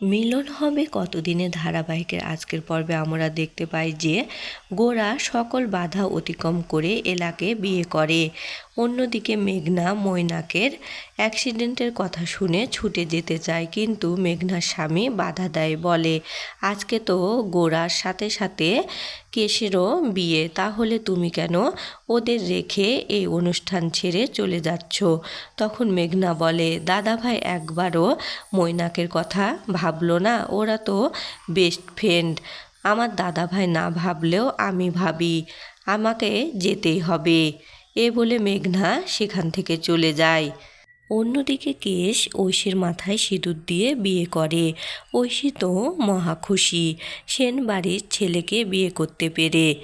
মিলন হবে কতদিনে? ধারাবাহিকের আজকের পর্বে আমরা দেখতে পাই যে গোরা সকল বাধা অতিক্রম করে এলাকে বিয়ে করে। অন্যদিকে মেঘনা ময়নাকের অ্যাক্সিডেন্টের কথা শুনে ছুটে যেতে চায়, কিন্তু মেঘনার স্বামী বাধা দেয় বলে। আজকে তো গোরার সাথে সাথে কেশেরও বিয়ে, তাহলে তুমি কেন ওদের রেখে এই অনুষ্ঠান ছেড়ে চলে যাচ্ছ? তখন মেঘনা বলে, দাদাভাই একবারও মৈনাকের কথা ভাবলো না? ওরা তো বেস্ট ফ্রেন্ড আমার দাদাভাই না ভাবলেও আমি ভাবি, আমাকে যেতেই হবে। এ বলে মেঘনা সেখান থেকে চলে যায়। অন্যদিকে কেশ ঐশীর মাথায় সিঁদুর দিয়ে বিয়ে করে। ঐশী তো মহা খুশি। সেন বাড়ির ছেলেকে বিয়ে করতে পেরে।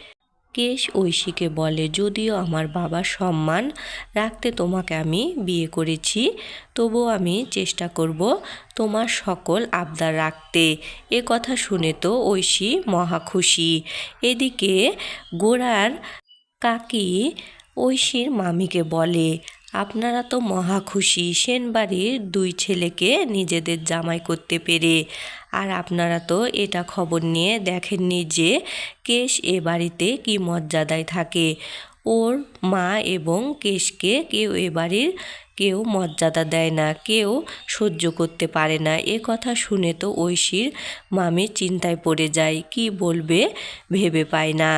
কেশ ঐশীকে বলে, যদিও আমার বাবার সম্মান, রাখতে তোমাকে আমি বিয়ে করেছি, তবুও আমি চেষ্টা করব তোমার সকল আবদার রাখতে। এ কথা শুনে তো ঐশী মহা খুশি। এদিকে গোড়ার কাকি ঐশীর মামিকে বলে আপনারা তো মহা খুশি, সেনবাড়ির দুই ছেলেকে নিজেদের জামাই করতে পেরে। আর আপনারা তো এটা খবর নিয়ে দেখেননি যে কেশ এ বাড়িতে কী মর্যাদায় থাকে। ওর মা এবং কেশকে কেউ এ বাড়ির কেউ মর্যাদা দেয় না, কেউ সহ্য করতে পারে না। এ কথা শুনে তো ঐশীর মামি চিন্তায় পড়ে যায়, কি বলবে ভেবে পায় না।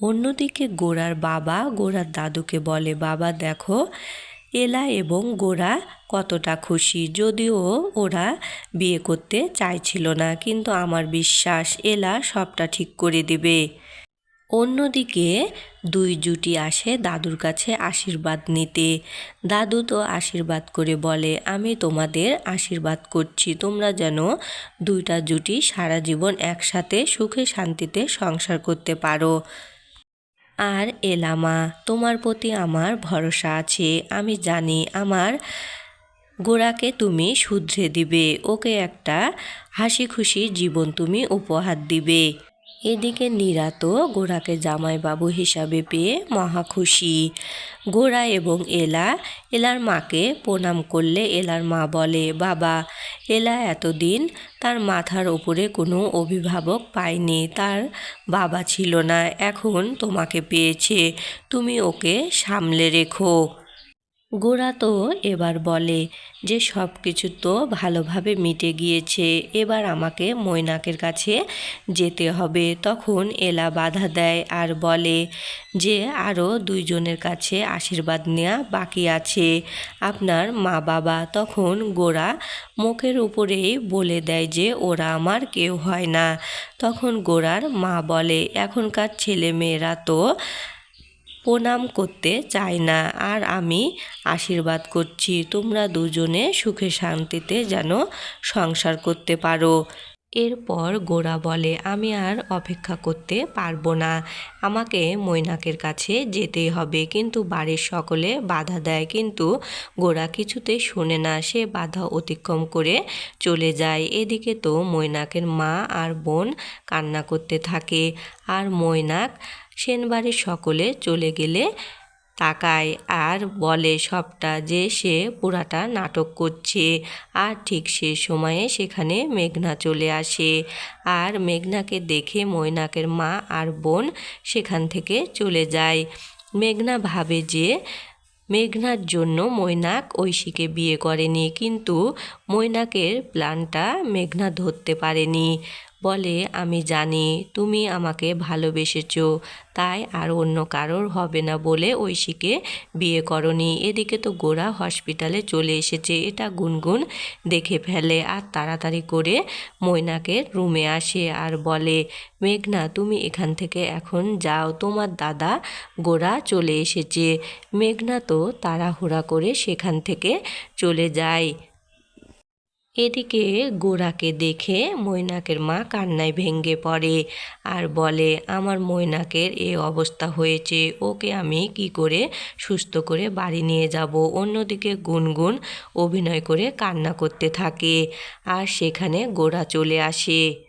অন্যদিকে গোরার বাবা গোরার দাদুকে বলে, বাবা, দেখো, এলা এবং গোরা কতটা খুশি। যদিও ওরা বিয়ে করতে চাইছিল না, কিন্তু আমার বিশ্বাস এলা সবটা ঠিক করে দেবে। অন্যদিকে দুই জুটি আসে দাদুর কাছে আশীর্বাদ নিতে। দাদু তো আশীর্বাদ করে বলে, আমি তোমাদের আশীর্বাদ করছি। তোমরা যেন দুইটা জুটি সারা জীবন একসাথে সুখে শান্তিতে সংসার করতে পারো। আর এলামা তোমার প্রতি আমার ভরসা আছে। আমি জানি আমার গোড়াকে তুমি শুধরে দিবে। ওকে একটা হাসি খুশি জীবন তুমি উপহার দিবে। এদিকে নীরা তো গোড়াকে জামাইবাবু হিসাবে পেয়ে মহা খুশি। গোড়া এবং এলা, এলার মাকে প্রণাম করলে এলার মা বলে, বাবা, এলা এতদিন তার মাথার ওপরে কোনো অভিভাবক পায়নি, তার বাবা ছিল না, এখন তোমাকে পেয়েছে, তুমি ওকে সামলে রেখো। গোরা তো এবার বলে, যে সব কিছু তো ভালোভাবে মিটে গিয়েছে, এবার আমাকে মৈনাকের কাছে যেতে হবে। তখন এলা বাধা দেয় আর বলে, যে আরও দুইজনের কাছে আশীর্বাদ নেওয়া বাকি আছে। আপনার মা বাবা তখন গোরা মুখের উপরেই বলে দেয় যে ওরা আমার কেউ হয় না। তখন গোরার মা বলে, এখনকার ছেলে মেয়েরা তো প্রণাম করতে চায় না। আর আমি আশীর্বাদ করছি তোমরা দুজনে সুখে শান্তিতে যেন সংসার করতে পারো। এরপর গোরা বলে, আমি আর অপেক্ষা করতে পারব না। আমাকে মৈনাকের কাছে যেতেই হবে। কিন্তু বাড়ির সকলে বাধা দেয়। কিন্তু গোরা কিছুতে শোনে না। সে বাধা অতিক্রম করে চলে যায়। এদিকে তো মৈনাকের মা আর বোন কান্না করতে থাকে। আর মৈনাক সেনবাড়ির সকলে চলে গেলে তাকায় আর বলে সবটা যে সে পুরাটা নাটক করছে। আর ঠিক সে সময়ে সেখানে মেঘনা চলে আসে। আর মেঘনাকে দেখে মৈনাকের মা আর বোন সেখান থেকে চলে যায়। মেঘনা ভাবে যে মেঘনার জন্য মৈনাক ঐশীকে বিয়ে করেনি, কিন্তু মৈনাকের প্ল্যানটা মেঘনা ধরতে পারেনি। বলে, আমি জানি তুমি আমাকে ভালোবেসেছ, তাই আর অন্য কারোর হবে না বলে ঐশীকে বিয়ে করনি। এদিকে তো গোড়া হসপিটালে চলে এসেছে, এটা গুনগুন দেখে ফেলে আর তাড়াতাড়ি করে মৈনাকের রুমে আসে আর বলে, মেঘনা, তুমি এখান থেকে এখন যাও, তোমার দাদা গোড়া চলে এসেছে। মেঘনা তো তাড়াহুড়া করে সেখান থেকে চলে যায়। এদিকে গোরাকে দেখে মৈনাকের মা কান্নায় ভেঙ্গে পড়ে আর বলে, আমার ময়নাকের এ অবস্থা হয়েছে, ওকে আমি কি করে সুস্থ করে বাড়ি নিয়ে যাব? অন্যদিকে গুনগুন অভিনয় করে কান্না করতে থাকে। আর সেখানে গোরা চলে আসে।